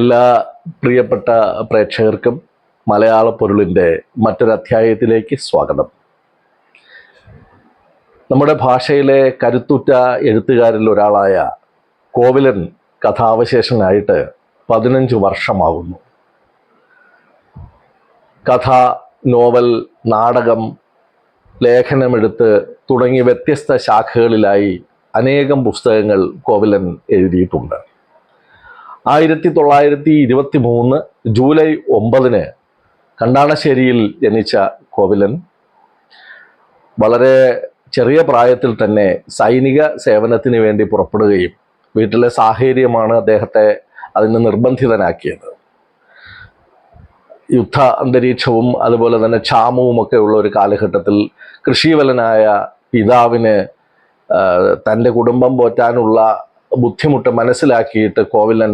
എല്ലാ പ്രിയപ്പെട്ട പ്രേക്ഷകർക്കും മലയാള പൊരുളിന്റെ മറ്റൊരധ്യായത്തിലേക്ക് സ്വാഗതം. നമ്മുടെ ഭാഷയിലെ കരുത്തുറ്റ എഴുത്തുകാരിൽ ഒരാളായ കോവിലൻ കഥാവശേഷനായിട്ട് പതിനഞ്ച് വർഷമാകുന്നു കഥ നോവൽ നാടകം ലേഖനമെടുത്ത് തുടങ്ങിയ വ്യത്യസ്ത ശാഖകളിലായി അനേകം പുസ്തകങ്ങൾ കോവിലൻ എഴുതിയിട്ടുണ്ട്. ആയിരത്തി തൊള്ളായിരത്തി ഇരുപത്തി മൂന്ന് ജൂലൈ ഒമ്പതിന് കണ്ടാണശ്ശേരിയിൽ ജനിച്ച കോവിലൻ. വളരെ ചെറിയ പ്രായത്തിൽ തന്നെ സൈനിക സേവനത്തിന് വേണ്ടി പുറപ്പെടുകയും വീട്ടിലെ സാഹചര്യമാണ് അദ്ദേഹത്തെ അതിന് നിർബന്ധിതനാക്കിയത്. യുദ്ധ അന്തരീക്ഷവും അതുപോലെ തന്നെ ക്ഷാമവും ഒക്കെ ഉള്ള ഒരു കാലഘട്ടത്തിൽ കൃഷിവലനായ പിതാവിന് തന്റെ കുടുംബം പോറ്റാനുള്ള ബുദ്ധിമുട്ട് മനസ്സിലാക്കിയിട്ട് കോവിലൻ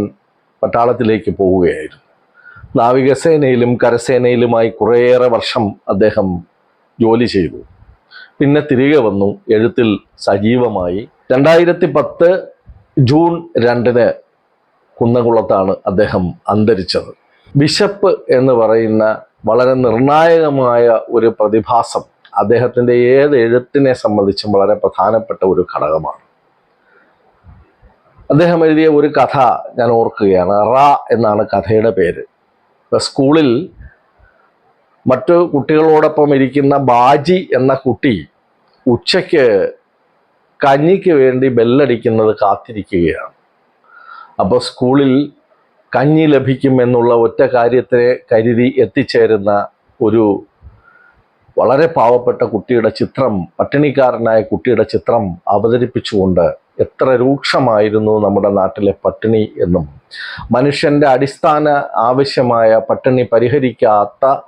പട്ടാളത്തിലേക്ക് പോവുകയായിരുന്നു. നാവികസേനയിലും കരസേനയിലുമായി കുറേയേറെ വർഷം അദ്ദേഹം ജോലി ചെയ്തു. പിന്നെ തിരികെ വന്നു എഴുത്തിൽ സജീവമായി. രണ്ടായിരത്തി പത്ത് ജൂൺ രണ്ടിന് കുന്നംകുളത്താണ് അദ്ദേഹം അന്തരിച്ചത്. ബിഷപ്പ് എന്ന് പറയുന്ന വളരെ നിർണായകമായ ഒരു പ്രതിഭാസം അദ്ദേഹത്തിന്റെ ഏത് എഴുത്തിനെ സംബന്ധിച്ചും വളരെ പ്രധാനപ്പെട്ട ഒരു ഘടകമാണ്. അദ്ദേഹം എഴുതിയ ഒരു കഥ ഞാൻ ഓർക്കുകയാണ്. റ എന്നാണ് കഥയുടെ പേര്. സ്കൂളിൽ മറ്റു കുട്ടികളോടൊപ്പം ഇരിക്കുന്ന ബാജി എന്ന കുട്ടി ഉച്ചയ്ക്ക് കഞ്ഞിക്ക് വേണ്ടി ബെല്ലടിക്കുന്നത് കാത്തിരിക്കുകയാണ്. അപ്പോൾ സ്കൂളിൽ കഞ്ഞി ലഭിക്കും എന്നുള്ള ഒറ്റ കാര്യത്തിനെ കരുതി എത്തിച്ചേരുന്ന ഒരു വളരെ പാവപ്പെട്ട കുട്ടിയുടെ ചിത്രം പട്ടിണിക്കാരനായ കുട്ടിയുടെ ചിത്രം അവതരിപ്പിച്ചുകൊണ്ട് എത്ര രൂക്ഷമായിരുന്നു നമ്മുടെ നാട്ടിലെ പട്ടിണി എന്നും. മനുഷ്യന്റെ അടിസ്ഥാന ആവശ്യമായ പട്ടിണി പരിഹരിക്കാത്ത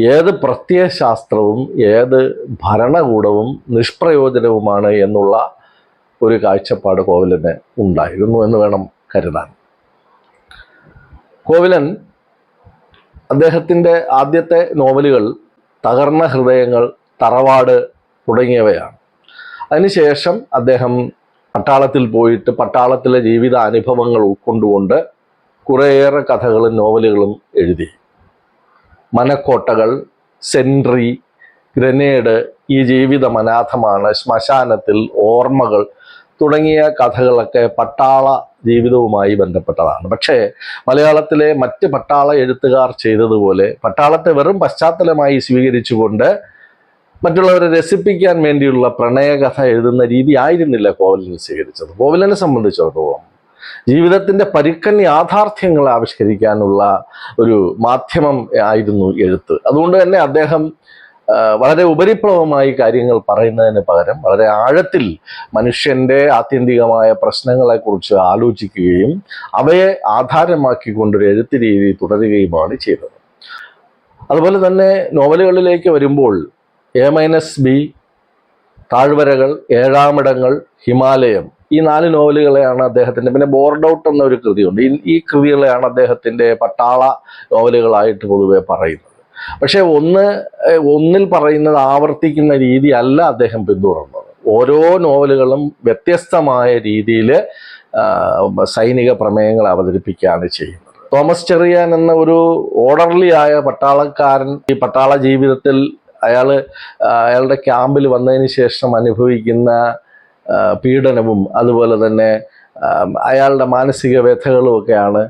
ഏത് പ്രത്യയശാസ്ത്രവും ഏത് ഭരണകൂടവും നിഷ്പ്രയോജനവുമാണ് എന്നുള്ള ഒരു കാഴ്ചപ്പാട് കോവിലന് ഉണ്ടായിരുന്നു എന്ന് വേണം കരുതാൻ. കോവിലൻ അദ്ദേഹത്തിന്റെ ആദ്യത്തെ നോവലുകൾ തകർന്ന ഹൃദയങ്ങൾ തറവാട് തുടങ്ങിയവയാണ്. അതിനുശേഷം അദ്ദേഹം പട്ടാളത്തിൽ പോയിട്ട് പട്ടാളത്തിലെ ജീവിത അനുഭവങ്ങൾ ഉൾക്കൊണ്ടുകൊണ്ട് കുറേയേറെ കഥകളും നോവലുകളും എഴുതി. മനക്കോട്ടകൾ സെൻട്രി ഗ്രനേഡ് ഈ ജീവിതം അനാഥമാണ് ശ്മശാനത്തിൽ ഓർമ്മകൾ തുടങ്ങിയ കഥകളൊക്കെ പട്ടാള ജീവിതവുമായി ബന്ധപ്പെട്ടതാണ്. പക്ഷേ മലയാളത്തിലെ മറ്റ് പട്ടാള എഴുത്തുകാർ ചെയ്തതുപോലെ പട്ടാളത്തെ വെറും പശ്ചാത്തലമായി സ്വീകരിച്ചുകൊണ്ട് മറ്റുള്ളവരെ രസിപ്പിക്കാൻ വേണ്ടിയുള്ള പ്രണയകഥ എഴുതുന്ന രീതി ആയിരുന്നില്ല കോവലിനെ സ്വീകരിച്ചത്. കോവലിനെ സംബന്ധിച്ചിടത്തോളം ജീവിതത്തിന്റെ പരുക്കൻ യാഥാർത്ഥ്യങ്ങൾ ആവിഷ്കരിക്കാനുള്ള ഒരു മാധ്യമം ആയിരുന്നു എഴുത്ത്. അതുകൊണ്ട് തന്നെ അദ്ദേഹം വളരെ ഉപരിപ്ലവമായി കാര്യങ്ങൾ പറയുന്നതിന് പകരം വളരെ ആഴത്തിൽ മനുഷ്യന്റെ ആത്യന്തികമായ പ്രശ്നങ്ങളെക്കുറിച്ച് ആലോചിക്കുകയും അവയെ ആധാരമാക്കിക്കൊണ്ടൊരു എഴുത്ത് രീതി തുടരുകയുമാണ് ചെയ്തത്. അതുപോലെ തന്നെ നോവലുകളിലേക്ക് വരുമ്പോൾ എ മൈനസ് ബി താഴ്വരകൾ ഏഴാമിടങ്ങൾ ഹിമാലയം. ഈ നാല് നോവലുകളെയാണ് അദ്ദേഹത്തിന്റെ പിന്നെ ബോർഡ് ഔട്ട് എന്നൊരു കൃതിയുണ്ട്. ഈ ഈ കൃതികളെയാണ് അദ്ദേഹത്തിന്റെ പട്ടാള നോവലുകളായിട്ട് പൊതുവെ പറയുന്നത്. പക്ഷേ ഒന്ന് ഒന്നിൽ പറയുന്നത് ആവർത്തിക്കുന്ന രീതി അല്ല അദ്ദേഹം പിന്തുടർന്നത്. ഓരോ നോവലുകളും വ്യത്യസ്തമായ രീതിയിൽ സൈനിക പ്രമേയങ്ങൾ അവതരിപ്പിക്കുകയാണ് ചെയ്യുന്നത്. തോമസ് ചെറിയാൻ എന്ന ഒരു ഓർഡർലി ആയ പട്ടാളക്കാരൻ ഈ പട്ടാള ജീവിതത്തിൽ അയാൾ അയാളുടെ ക്യാമ്പിൽ വന്നതിന് ശേഷം അനുഭവിക്കുന്ന പീഡനവും അതുപോലെ തന്നെ അയാളുടെ മാനസിക വ്യഥകളും ഒക്കെയാണ്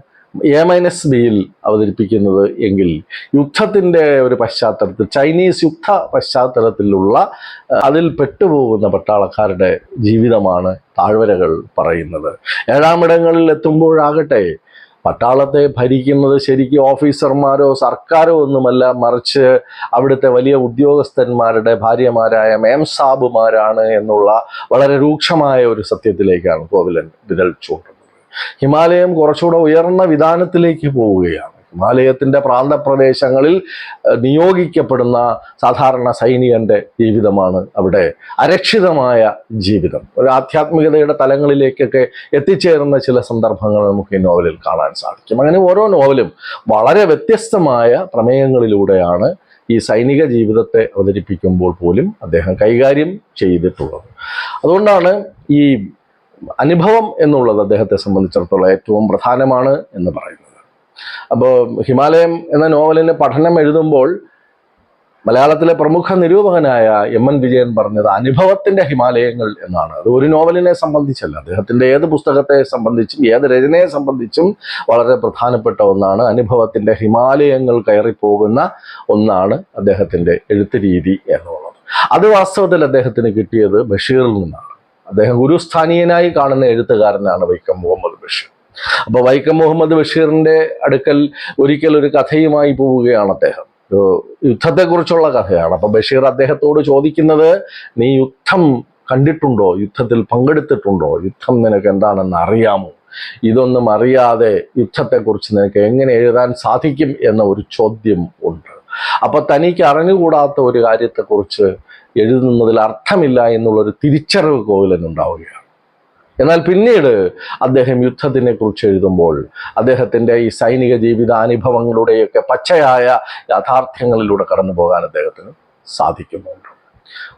എ മൈനസ് ബിയിൽ അവതരിപ്പിക്കുന്നത് എങ്കിൽ യുദ്ധത്തിന്റെ ഒരു പശ്ചാത്തലത്തിൽ ചൈനീസ് യുദ്ധ പശ്ചാത്തലത്തിലുള്ള അതിൽ പെട്ടുപോകുന്ന പട്ടാളക്കാരുടെ ജീവിതമാണ് താഴ്വരകൾ പറയുന്നത്. ഏഴാമിടങ്ങളിൽ എത്തുമ്പോഴാകട്ടെ പട്ടാളത്തെ ഭരിക്കുന്നത് ശരിക്കും ഓഫീസർമാരോ സർക്കാരോ ഒന്നുമല്ല മറിച്ച് അവിടുത്തെ വലിയ ഉദ്യോഗസ്ഥന്മാരുടെ ഭാര്യമാരായ മേംസാബുമാരാണ് എന്നുള്ള വളരെ രൂക്ഷമായ ഒരു സത്യത്തിലേക്കാണ് കോവിലൻ വിരൽ ചൂണ്ടുന്നത് ഹിമാലയം കുറച്ചുകൂടെ ഉയർന്ന വിധാനത്തിലേക്ക് പോവുകയാണ്. ഹിമാലയത്തിന്റെ പ്രാന്തപ്രദേശങ്ങളിൽ നിയോഗിക്കപ്പെടുന്ന സാധാരണ സൈനികന്റെ ജീവിതമാണ് അവിടെ അരക്ഷിതമായ ജീവിതം. ഒരു ആധ്യാത്മികതയുടെ തലങ്ങളിലേക്കൊക്കെ എത്തിച്ചേരുന്ന ചില സന്ദർഭങ്ങൾ നമുക്ക് ഈ നോവലിൽ കാണാൻ സാധിക്കും. അങ്ങനെ ഓരോ നോവലും വളരെ വ്യത്യസ്തമായ പ്രമേയങ്ങളിലൂടെയാണ് ഈ സൈനിക ജീവിതത്തെ അവതരിപ്പിക്കുമ്പോൾ പോലും അദ്ദേഹം കൈകാര്യം ചെയ്തിട്ടുള്ളത്. അതുകൊണ്ടാണ് ഈ അനുഭവം എന്നുള്ളത് അദ്ദേഹത്തെ സംബന്ധിച്ചിടത്തോളം ഏറ്റവും പ്രധാനമാണ് എന്ന് പറയുന്നത്. അപ്പോൾ ഹിമാലയം എന്ന നോവലിന് പഠനം എഴുതുമ്പോൾ മലയാളത്തിലെ പ്രമുഖ നിരൂപകനായ എം എൻ വിജയൻ പറഞ്ഞത് അനുഭവത്തിന്റെ ഹിമാലയങ്ങൾ എന്നാണ്. അത് ഒരു നോവലിനെ സംബന്ധിച്ചല്ല. അദ്ദേഹത്തിന്റെ ഏത് പുസ്തകത്തെ സംബന്ധിച്ചും ഏത് രചനയെ സംബന്ധിച്ചും വളരെ പ്രധാനപ്പെട്ട ഒന്നാണ്. അനുഭവത്തിന്റെ ഹിമാലയങ്ങൾ കയറിപ്പോകുന്ന ഒന്നാണ് അദ്ദേഹത്തിന്റെ എഴുത്ത് രീതി എന്നുള്ളത്. അത് വാസ്തവത്തിൽ അദ്ദേഹത്തിന് കിട്ടിയത് ബഷീറിൽ നിന്നാണ്. അദ്ദേഹം ഗുരുസ്ഥാനീയനായി കാണുന്ന എഴുത്തുകാരനാണ് വൈക്കം മുഹമ്മദ് ബഷീർ. അപ്പൊ വൈക്കം മുഹമ്മദ് ബഷീറിന്റെ അടുക്കൽ ഒരിക്കൽ ഒരു കഥയുമായി പോവുകയാണ് അദ്ദേഹം. യുദ്ധത്തെക്കുറിച്ചുള്ള കഥയാണ്. അപ്പോൾ ബഷീർ അദ്ദേഹത്തോട് ചോദിക്കുന്നത് നീ യുദ്ധം കണ്ടിട്ടുണ്ടോ? യുദ്ധത്തിൽ പങ്കെടുത്തിട്ടുണ്ടോ? യുദ്ധം നിനക്ക് എന്താണെന്ന് അറിയാമോ? ഇതൊന്നും അറിയാതെ യുദ്ധത്തെക്കുറിച്ച് നിനക്ക് എങ്ങനെ എഴുതാൻ സാധിക്കും? എന്ന ഒരു ചോദ്യം ഉണ്ട്. അപ്പൊ തനിക്ക് അറിഞ്ഞുകൂടാത്ത ഒരു കാര്യത്തെക്കുറിച്ച് എഴുതുന്നതിൽ അർത്ഥമില്ല എന്നുള്ളൊരു തിരിച്ചറിവ് കോവിലനുണ്ടാവുകയാണ് എന്നാൽ പിന്നീട് അദ്ദേഹം യുദ്ധത്തിനെ കുറിച്ച് എഴുതുമ്പോൾ അദ്ദേഹത്തിന്റെ ഈ സൈനിക ജീവിതാനുഭവങ്ങളുടെയൊക്കെ പച്ചയായ യാഥാർത്ഥ്യങ്ങളിലൂടെ കടന്നു പോകാൻ അദ്ദേഹത്തിന് സാധിക്കുന്നുണ്ട്.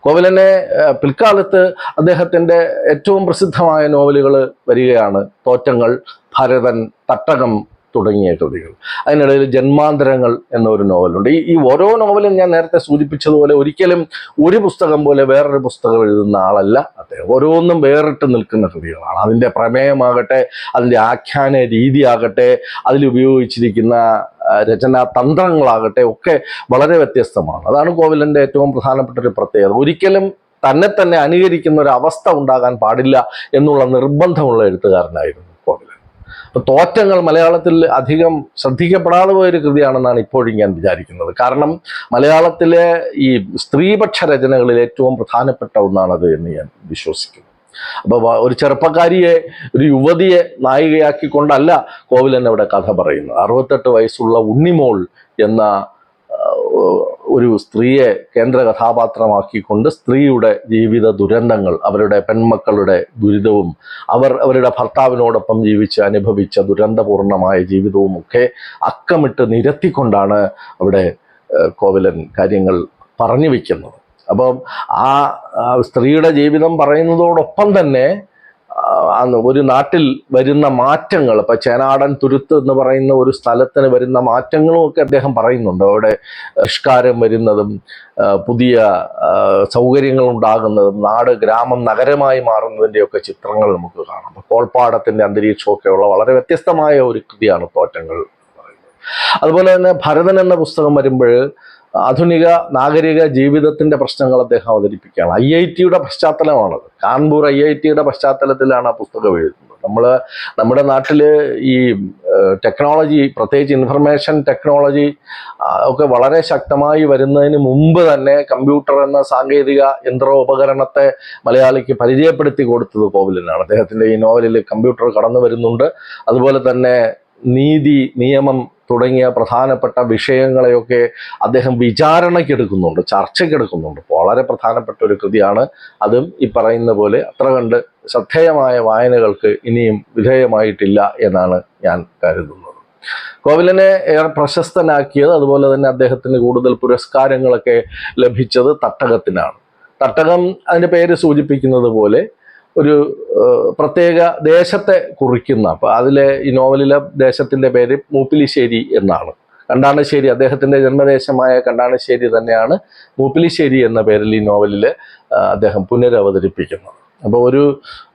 കോവിലനെ പിൽക്കാലത്ത് അദ്ദേഹത്തിന്റെ ഏറ്റവും പ്രസിദ്ധമായ നോവലുകൾ വരികയാണ് തോറ്റങ്ങൾ ഭരതൻ തട്ടകം തുടങ്ങിയ കൃതികൾ. അതിനിടയിൽ ജന്മാന്തരങ്ങൾ എന്നൊരു നോവലുണ്ട്. ഈ ഈ ഓരോ നോവലും ഞാൻ നേരത്തെ സൂചിപ്പിച്ചതുപോലെ ഒരിക്കലും ഒരു പുസ്തകം പോലെ വേറൊരു പുസ്തകം എഴുതുന്ന ആളല്ല അദ്ദേഹം. ഓരോന്നും വേറിട്ട് നിൽക്കുന്ന കൃതികളാണ്. അതിന്റെ പ്രമേയമാകട്ടെ അതിന്റെ ആഖ്യാന രീതിയാകട്ടെ അതിലുപയോഗിച്ചിരിക്കുന്ന രചനാ തന്ത്രങ്ങളാകട്ടെ ഒക്കെ വളരെ വ്യത്യസ്തമാണ്. അതാണ് കോവിലന്റെ ഏറ്റവും പ്രധാനപ്പെട്ട ഒരു പ്രത്യേകത. ഒരിക്കലും തന്നെ തന്നെ അനുകരിക്കുന്ന ഒരു അവസ്ഥ ഉണ്ടാകാൻ പാടില്ല എന്നുള്ള നിർബന്ധമുള്ള എഴുത്തുകാരനായിരുന്നു. കോവിലൻ അപ്പൊ തോറ്റങ്ങൾ മലയാളത്തിൽ അധികം ശ്രദ്ധിക്കപ്പെടാതെ പോയൊരു കൃതിയാണെന്നാണ് ഇപ്പോഴും ഞാൻ വിചാരിക്കുന്നത്. കാരണം മലയാളത്തിലെ ഈ സ്ത്രീപക്ഷ രചനകളിൽ ഏറ്റവും പ്രധാനപ്പെട്ട ഒന്നാണത് എന്ന് ഞാൻ വിശ്വസിക്കുന്നു. അപ്പോൾ ഒരു ചെറുപ്പക്കാരിയെ ഒരു യുവതിയെ നായികയാക്കിക്കൊണ്ടല്ല കോവിലൻ അവിടെ കഥ പറയുന്നത്. അറുപത്തെട്ട് വയസ്സുള്ള ഉണ്ണിമോൾ എന്ന ഒരു സ്ത്രീയെ കേന്ദ്ര കഥാപാത്രമാക്കിക്കൊണ്ട് സ്ത്രീയുടെ ജീവിത ദുരന്തങ്ങൾ അവരുടെ പെൺമക്കളുടെ ദുരിതവും അവർ അവരുടെ ഭർത്താവിനോടൊപ്പം ജീവിച്ച് അനുഭവിച്ച ദുരന്തപൂർണമായ ജീവിതവും ഒക്കെ അക്കമിട്ട് നിരത്തിക്കൊണ്ടാണ് അവിടെ കോവിലൻ കാര്യങ്ങൾ പറഞ്ഞു വയ്ക്കുന്നത് അപ്പം ആ സ്ത്രീയുടെ ജീവിതം പറയുന്നതോടൊപ്പം തന്നെ ഒരു നാട്ടിൽ വരുന്ന മാറ്റങ്ങൾ ഇപ്പൊ ചേനാടൻ തുരുത്ത് എന്ന് പറയുന്ന ഒരു സ്ഥലത്തിന് വരുന്ന മാറ്റങ്ങളും ഒക്കെ അദ്ദേഹം പറയുന്നുണ്ട്. അവിടെ പരിഷ്കാരം വരുന്നതും പുതിയ സൗകര്യങ്ങൾ ഉണ്ടാകുന്നതും നാട് ഗ്രാമം നഗരമായി മാറുന്നതിന്റെയൊക്കെ ചിത്രങ്ങൾ നമുക്ക് കാണാം. അപ്പൊ കോൾപ്പാടത്തിന്റെ അന്തരീക്ഷമൊക്കെ ഉള്ള വളരെ വ്യത്യസ്തമായ ഒരു കൃതിയാണ് തോറ്റങ്ങൾ അതുപോലെ തന്നെ ഭരതൻ എന്ന പുസ്തകം വരുമ്പോൾ ആധുനിക നാഗരിക ജീവിതത്തിന്റെ പ്രശ്നങ്ങൾ അദ്ദേഹം അവതരിപ്പിക്കുകയാണ്. ഐ ഐ ടിയുടെ പശ്ചാത്തലമാണത്. കാൺപൂർ ഐ ഐ ടിയുടെ പശ്ചാത്തലത്തിലാണ് ആ പുസ്തകം എഴുതുന്നത്. നമ്മൾ നമ്മുടെ നാട്ടിൽ ഈ ടെക്നോളജി പ്രത്യേകിച്ച് ഇൻഫർമേഷൻ ടെക്നോളജി ഒക്കെ വളരെ ശക്തമായി വരുന്നതിന് മുമ്പ് തന്നെ കമ്പ്യൂട്ടർ എന്ന സാങ്കേതിക യന്ത്രോപകരണത്തെ മലയാളിക്ക് പരിചയപ്പെടുത്തി കൊടുത്തത് കോവിലിനാണ്. അദ്ദേഹത്തിന്റെ ഈ നോവലിൽ കമ്പ്യൂട്ടർ കടന്നു വരുന്നുണ്ട്. അതുപോലെ തന്നെ നീതി നിയമം തുടങ്ങിയ പ്രധാനപ്പെട്ട വിഷയങ്ങളെയൊക്കെ അദ്ദേഹം വിചാരണയ്ക്കെടുക്കുന്നുണ്ട് ചർച്ചയ്ക്കെടുക്കുന്നുണ്ട്. വളരെ പ്രധാനപ്പെട്ട ഒരു കൃതിയാണ് അതും ഈ പറയുന്ന പോലെ അത്ര കണ്ട് ശ്രദ്ധേയമായ വായനകൾക്ക് ഇനിയും വിധേയമായിട്ടില്ല എന്നാണ് ഞാൻ കരുതുന്നത്. കോവിലനെ ഏറെ പ്രശസ്തനാക്കിയത് അതുപോലെ തന്നെ അദ്ദേഹത്തിന് കൂടുതൽ പുരസ്കാരങ്ങളൊക്കെ ലഭിച്ചത് തട്ടകത്തിനാണ്. തട്ടകം അതിന്റെ പേര് സൂചിപ്പിക്കുന്നത് പോലെ ഒരു പ്രത്യേക ദേശത്തെ കുറിക്കുന്ന അപ്പൊ അതിലെ ഈ നോവലിലെ ദേശത്തിന്റെ പേര് മൂപ്പിലിശ്ശേരി എന്നാണ്. കണ്ടാണശ്ശേരി അദ്ദേഹത്തിന്റെ ജന്മദേശമായ കണ്ടാണശ്ശേരി തന്നെയാണ് മൂപ്പിലിശ്ശേരി എന്ന പേരിൽ ഈ നോവലിൽ അദ്ദേഹം പുനരവതരിപ്പിക്കുന്നത്. അപ്പോൾ ഒരു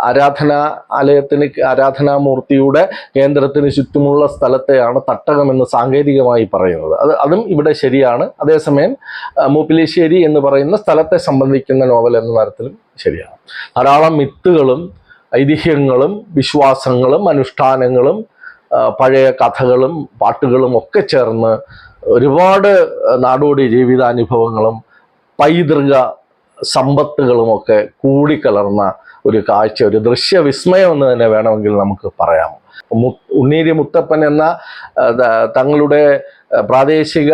ആരാധന ആലയത്തിന് ആരാധനാമൂർത്തിയുടെ കേന്ദ്രത്തിന് ചുറ്റുമുള്ള സ്ഥലത്തെയാണ് തട്ടകം എന്ന് സാങ്കേതികമായി പറയുന്നത്. അത് അതും ഇവിടെ ശരിയാണ്. അതേസമയം മൂപ്പിലിശ്ശേരി എന്ന് പറയുന്ന സ്ഥലത്തെ സംബന്ധിക്കുന്ന നോവൽ എന്ന തരത്തിലും ശരിയാണ്. ധാരാളം മിത്തുകളും ഐതിഹ്യങ്ങളും വിശ്വാസങ്ങളും അനുഷ്ഠാനങ്ങളും പഴയ കഥകളും പാട്ടുകളും ഒക്കെ ചേർന്ന് ഒരുപാട് നാടോടി ജീവിതാനുഭവങ്ങളും പൈതൃക സമ്പത്തുകളുമൊക്കെ കൂടിക്കലർന്ന ഒരു കാഴ്ച ഒരു ദൃശ്യ വിസ്മയം എന്ന് തന്നെ വേണമെങ്കിൽ നമുക്ക് പറയാം. മു ഉണ്ണീരി മുത്തപ്പൻ എന്ന തങ്ങളുടെ പ്രാദേശിക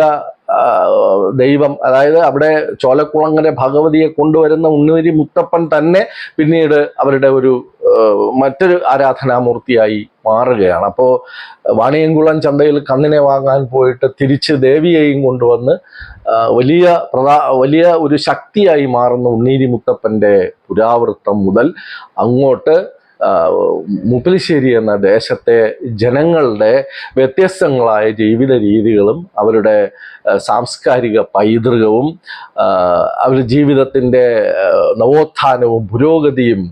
ദൈവം അതായത് അവിടെ ചോലക്കുളങ്ങര ഭഗവതിയെ കൊണ്ടുവരുന്ന ഉണ്ണീരി മുത്തപ്പൻ തന്നെ പിന്നീട് അവരുടെ ഒരു മറ്റൊരു ആരാധനാമൂർത്തിയായി മാറുകയാണ്. അപ്പോൾ വാണിയംകുളം ചന്തയിൽ കണ്ണിനെ വാങ്ങാൻ പോയിട്ട് തിരിച്ച് ദേവിയെയും കൊണ്ടുവന്ന് വലിയ പ്രധാ വലിയ ഒരു ശക്തിയായി മാറുന്ന ഉണ്ണീരി മുത്തപ്പന്റെ പുരാവൃത്തം മുതൽ അങ്ങോട്ട് മുപ്പലിശ്ശേരി എന്ന ദേശത്തെ ജനങ്ങളുടെ വ്യത്യസ്തങ്ങളായ ജീവിത രീതികളും അവരുടെ സാംസ്കാരിക പൈതൃകവും അവരുടെ ജീവിതത്തിന്റെ നവോത്ഥാനവും പുരോഗതിയും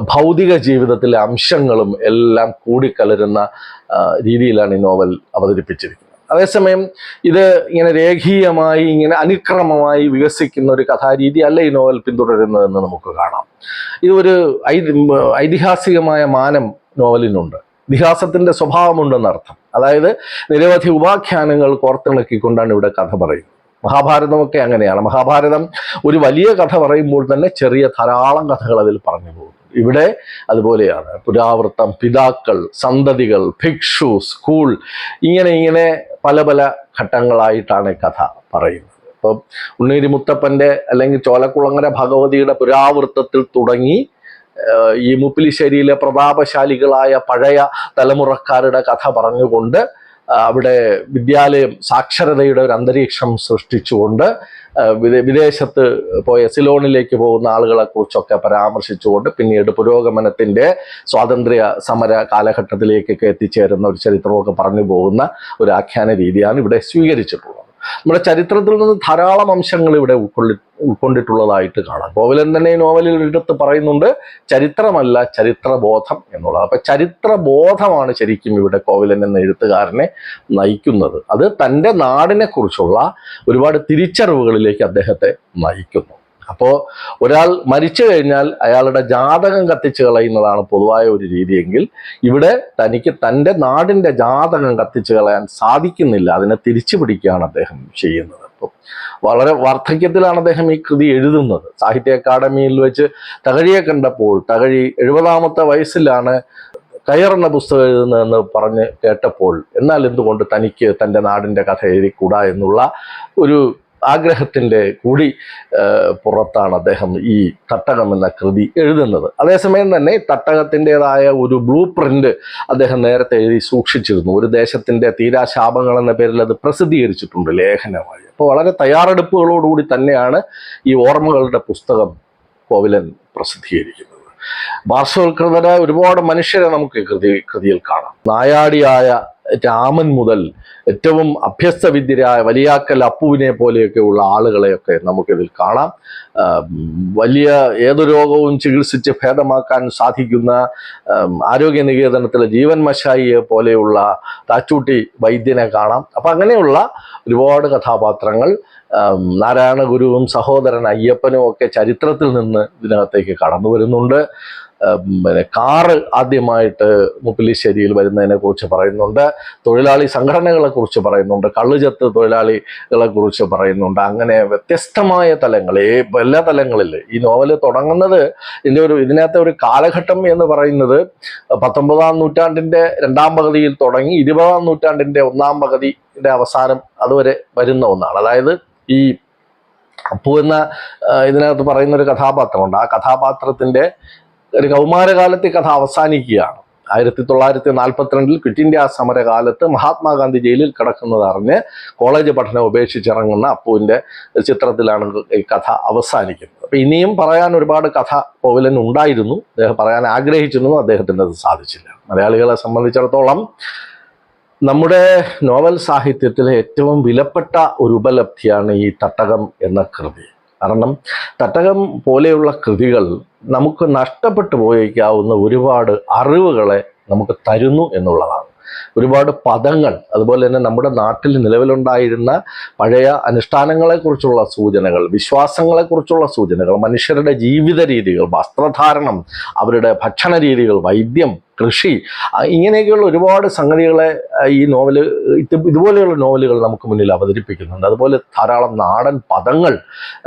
ഭൗതിക ജീവിതത്തിലെ അംശങ്ങളും എല്ലാം കൂടിക്കലരുന്ന രീതിയിലാണ് ഈ നോവൽ അവതരിപ്പിച്ചിരിക്കുന്നത്. അതേസമയം ഇത് ഇങ്ങനെ രേഖീയമായി ഇങ്ങനെ അനുക്രമമായി വികസിക്കുന്ന ഒരു കഥാരീതി അല്ല ഈ നോവൽ പിന്തുടരുന്നതെന്ന് നമുക്ക് കാണാം. ഇത് ഒരു ഐതി- ഐതിഹാസികമായ മാനം നോവലിനുണ്ട്. ഇതിഹാസത്തിന്റെ സ്വഭാവമുണ്ടെന്നർത്ഥം. അതായത് നിരവധി ഉപാഖ്യാനങ്ങൾ കോർത്തിളക്കിക്കൊണ്ടാണ് ഇവിടെ കഥ പറയുന്നത്. മഹാഭാരതമൊക്കെ അങ്ങനെയാണ്. മഹാഭാരതം ഒരു വലിയ കഥ പറയുമ്പോൾ തന്നെ ചെറിയ ധാരാളം കഥകൾ അതിൽ പറഞ്ഞു പോകുന്നു ഇവിടെ അതുപോലെയാണ്. പുരാവൃത്തം പിതാക്കൾ സന്തതികൾ ഭിക്ഷു സ്കൂൾ ഇങ്ങനെ ഇങ്ങനെ പല പല ഘട്ടങ്ങളായിട്ടാണ് കഥ പറയുന്നത്. ഇപ്പം ഉണ്ണീരി മുത്തപ്പന്റെ അല്ലെങ്കിൽ ചോലക്കുളങ്ങര ഭഗവതിയുടെ പുരാവൃത്തത്തിൽ തുടങ്ങി ഈ മുപ്പിലിശ്ശേരിയിലെ പ്രതാപശാലികളായ പഴയ തലമുറക്കാരുടെ കഥ പറഞ്ഞുകൊണ്ട് അവിടെ വിദ്യാലയം സാക്ഷരതയുടെ ഒരു അന്തരീക്ഷം സൃഷ്ടിച്ചുകൊണ്ട് വിദേശത്ത് പോയ സിലോണിലേക്ക് പോകുന്ന ആളുകളെ കുറിച്ചൊക്കെ പരാമർശിച്ചുകൊണ്ട് പിന്നീട് പുരോഗമനത്തിന്റെ സ്വാതന്ത്ര്യ സമര കാലഘട്ടത്തിലേക്കൊക്കെ എത്തിച്ചേരുന്ന ഒരു ചരിത്രമൊക്കെ പറഞ്ഞു പോകുന്ന ഒരു ആഖ്യാന രീതിയാണ് ഇവിടെ സ്വീകരിച്ചിട്ടുള്ളത്. നമ്മുടെ ചരിത്രത്തിൽ നിന്ന് ധാരാളം അംശങ്ങൾ ഇവിടെ ഉൾക്കൊള്ളി ഉൾക്കൊണ്ടിട്ടുള്ളതായിട്ട് കാണാം. കോവിലൻ തന്നെ ഈ നോവലിൽ എടുത്ത് പറയുന്നുണ്ട് ചരിത്രമല്ല ചരിത്രബോധം എന്നുള്ളത്. അപ്പൊ ചരിത്രബോധമാണ് ശരിക്കും ഇവിടെ കോവിലൻ എന്ന എഴുത്തുകാരനെ നയിക്കുന്നത്. അത് തന്റെ നാടിനെ കുറിച്ചുള്ള ഒരുപാട് തിരിച്ചറിവുകളിലേക്ക് അദ്ദേഹത്തെ നയിക്കുന്നു. അപ്പോൾ ഒരാൾ മരിച്ചു കഴിഞ്ഞാൽ അയാളുടെ ജാതകം കത്തിച്ചു കളയുന്നതാണ് പൊതുവായ ഒരു രീതിയെങ്കിൽ ഇവിടെ തനിക്ക് തന്റെ നാടിന്റെ ജാതകം കത്തിച്ചു കളയാൻ സാധിക്കുന്നില്ല. അതിനെ തിരിച്ചു പിടിക്കുകയാണ് അദ്ദേഹം ചെയ്യുന്നത്. അപ്പോൾ വളരെ വാർദ്ധക്യത്തിലാണ് അദ്ദേഹം ഈ കൃതി എഴുതുന്നത്. സാഹിത്യ അക്കാദമിയിൽ വെച്ച് തകഴിയെ കണ്ടപ്പോൾ തകഴി എഴുപതാമത്തെ വയസ്സിലാണ് കയറുന്ന പുസ്തകം എഴുതുന്നതെന്ന് പറഞ്ഞ് കേട്ടപ്പോൾ എന്നാൽ എന്തുകൊണ്ട് തനിക്ക് തന്റെ നാടിന്റെ കഥ എഴുതിക്കൂടാ എന്നുള്ള ഒരു ആഗ്രഹത്തിന്റെ കൂടി പുറത്താണ് അദ്ദേഹം ഈ തട്ടകം എന്ന കൃതി എഴുതുന്നത്. അതേസമയം തന്നെ തട്ടകത്തിന്റെതായ ഒരു ബ്ലൂ പ്രിന്റ് അദ്ദേഹം നേരത്തെ എഴുതി സൂക്ഷിച്ചിരുന്നു. ഒരു ദേശത്തിന്റെ തീരാശാപങ്ങൾ എന്ന പേരിൽ അത് പ്രസിദ്ധീകരിച്ചിട്ടുണ്ട് ലേഖനമായി. അപ്പോൾ വളരെ തയ്യാറെടുപ്പുകളോടുകൂടി തന്നെയാണ് ഈ ഓർമ്മകളുടെ പുസ്തകം കോവിലൻ പ്രസിദ്ധീകരിക്കുന്നത്. പാർശ്വവൽകൃതരായ ഒരുപാട് മനുഷ്യരെ നമുക്ക് കൃതി കൃതിയിൽ കാണാം. നായാടിയായ രാമൻ മുതൽ ഏറ്റവും അഭ്യസ്തവിദ്യരായ വലിയാക്കൽ അപ്പുവിനെ പോലെയൊക്കെയുള്ള ആളുകളെയൊക്കെ നമുക്കിതിൽ കാണാം. വലിയ ഏതു രോഗവും ചികിത്സിച്ച് ഭേദമാക്കാൻ സാധിക്കുന്ന ആരോഗ്യ നികേതനത്തിലെ ജീവൻ മശായിയെ പോലെയുള്ള താച്ചൂട്ടി വൈദ്യനെ കാണാം. അപ്പം അങ്ങനെയുള്ള ഒരുപാട് കഥാപാത്രങ്ങൾ നാരായണ ഗുരുവും സഹോദരൻ അയ്യപ്പനും ഒക്കെ ചരിത്രത്തിൽ നിന്ന് ഇതിനകത്തേക്ക് കടന്നു വരുന്നുണ്ട് പിന്നെ കാറ് ആദ്യമായിട്ട് മുപ്പിലിശ്ശേരിയിൽ വരുന്നതിനെ കുറിച്ച് പറയുന്നുണ്ട്. തൊഴിലാളി സംഘടനകളെ കുറിച്ച് പറയുന്നുണ്ട്. കള്ളുചത്ത് തൊഴിലാളികളെ കുറിച്ച് പറയുന്നുണ്ട്. അങ്ങനെ വ്യത്യസ്തമായ തലങ്ങൾ എല്ലാ തലങ്ങളിൽ. ഈ നോവൽ തുടങ്ങുന്നത് ഇതിന്റെ ഒരു ഇതിനകത്തെ ഒരു കാലഘട്ടം എന്ന് പറയുന്നത് പത്തൊമ്പതാം നൂറ്റാണ്ടിന്റെ രണ്ടാം പകുതിയിൽ തുടങ്ങി ഇരുപതാം നൂറ്റാണ്ടിന്റെ ഒന്നാം പകുതിയുടെ അവസാനം അതുവരെ വരുന്ന ഒന്നാണ്. അതായത് ഈ അപ്പു എന്ന ഇതിനകത്ത് പറയുന്ന ഒരു കഥാപാത്രമുണ്ട്. ആ കഥാപാത്രത്തിന്റെ ഒരു കൗമാരകാലത്തെ കഥ അവസാനിക്കുകയാണ്. ആയിരത്തി തൊള്ളായിരത്തി നാൽപ്പത്തിരണ്ടിൽ ക്വിറ്റ് ഇന്ത്യ സമരകാലത്ത് മഹാത്മാഗാന്ധി ജയിലിൽ കിടക്കുന്നത് അറിഞ്ഞ് കോളേജ് പഠനം ഉപേക്ഷിച്ചിറങ്ങുന്ന അപ്പുവിന്റെ ചിത്രത്തിലാണ് ഈ കഥ അവസാനിക്കുന്നത്. അപ്പം ഇനിയും പറയാൻ ഒരുപാട് കഥ കോവിലൻ ഉണ്ടായിരുന്നു. അദ്ദേഹം പറയാൻ ആഗ്രഹിച്ചിരുന്നു അദ്ദേഹത്തിന് അത് സാധിച്ചില്ല. മലയാളികളെ സംബന്ധിച്ചിടത്തോളം നമ്മുടെ നോവൽ സാഹിത്യത്തിലെ ഏറ്റവും വിലപ്പെട്ട ഒരു ഉപലബ്ധിയാണ് ഈ തട്ടകം എന്ന കൃതി. കാരണം തട്ടകം പോലെയുള്ള കൃതികൾ നമുക്ക് നഷ്ടപ്പെട്ടു പോയേക്കാവുന്ന ഒരുപാട് അറിവുകളെ നമുക്ക് തരുന്നു എന്നുള്ളതാണ്. ഒരുപാട് പദങ്ങൾ അതുപോലെ തന്നെ നമ്മുടെ നാട്ടിൽ നിലവിലുണ്ടായിരുന്ന പഴയ അനുഷ്ഠാനങ്ങളെക്കുറിച്ചുള്ള സൂചനകൾ വിശ്വാസങ്ങളെക്കുറിച്ചുള്ള സൂചനകൾ മനുഷ്യരുടെ ജീവിത രീതികൾ വസ്ത്രധാരണം അവരുടെ ഭക്ഷണ രീതികൾ വൈദ്യം കൃഷി. ഇങ്ങനെയൊക്കെയുള്ള ഒരുപാട് സംഗതികളെ ഈ നോവൽ ഇതുപോലെയുള്ള നോവലുകൾ നമുക്ക് മുന്നിൽ അവതരിപ്പിക്കുന്നുണ്ട്. അതുപോലെ ധാരാളം നാടൻ പദങ്ങൾ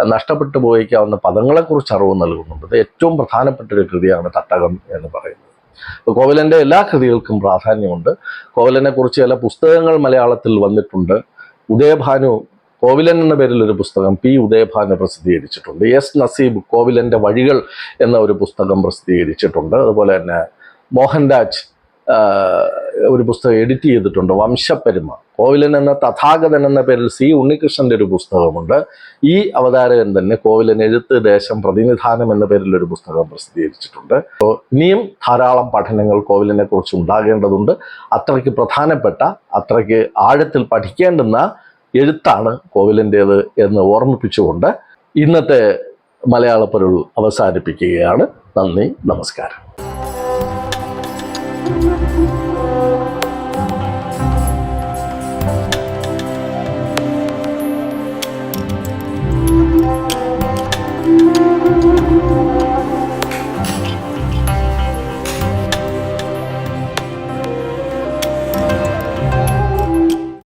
നഷ്ടപ്പെട്ടു പോയിക്കാവുന്ന പദങ്ങളെക്കുറിച്ച് അറിവ് നൽകുന്നുണ്ട്. അത് ഏറ്റവും പ്രധാനപ്പെട്ട ഒരു കൃതിയാണ് തട്ടകം എന്ന് പറയുന്നത്. അപ്പോൾ കോവലന്റെ എല്ലാ കൃതികൾക്കും പ്രാധാന്യമുണ്ട്. കോവലനെ കുറിച്ച് ചില പുസ്തകങ്ങൾ മലയാളത്തിൽ വന്നിട്ടുണ്ട്. ഉദയഭാനു കോവിലൻ എന്ന പേരിൽ ഒരു പുസ്തകം പി. ഉദയഭാനു പ്രസിദ്ധീകരിച്ചിട്ടുണ്ട്. എസ്. നസീബ് കോവിലന്റെ വഴികൾ എന്ന ഒരു പുസ്തകം പ്രസിദ്ധീകരിച്ചിട്ടുണ്ട്. അതുപോലെ തന്നെ മോഹൻരാജ് ഒരു പുസ്തകം എഡിറ്റ് ചെയ്തിട്ടുണ്ട് വംശപ്പെരുമ. കോവിലൻ എന്ന തഥാഗതൻ എന്ന പേരിൽ സി. ഉണ്ണികൃഷ്ണന്റെ ഒരു പുസ്തകമുണ്ട്. ഈ അവതാരകൻ തന്നെ കോവിലൻ എഴുത്ത് ദേശം പ്രതിനിധാനം എന്ന പേരിൽ ഒരു പുസ്തകം പ്രസിദ്ധീകരിച്ചിട്ടുണ്ട്. അപ്പോൾ ഇനിയും ധാരാളം പഠനങ്ങൾ കോവിലിനെ കുറിച്ച് ഉണ്ടാകേണ്ടതുണ്ട്. അത്രയ്ക്ക് പ്രധാനപ്പെട്ട അത്രയ്ക്ക് ആഴത്തിൽ പഠിക്കേണ്ടുന്ന എഴുത്താണ് കോവിലിന്റേത് എന്ന് ഓർമ്മിപ്പിച്ചുകൊണ്ട് ഇന്നത്തെ മലയാള പൊരുൾ അവസാനിപ്പിക്കുകയാണ്. നന്ദി നമസ്കാരം. Thank you.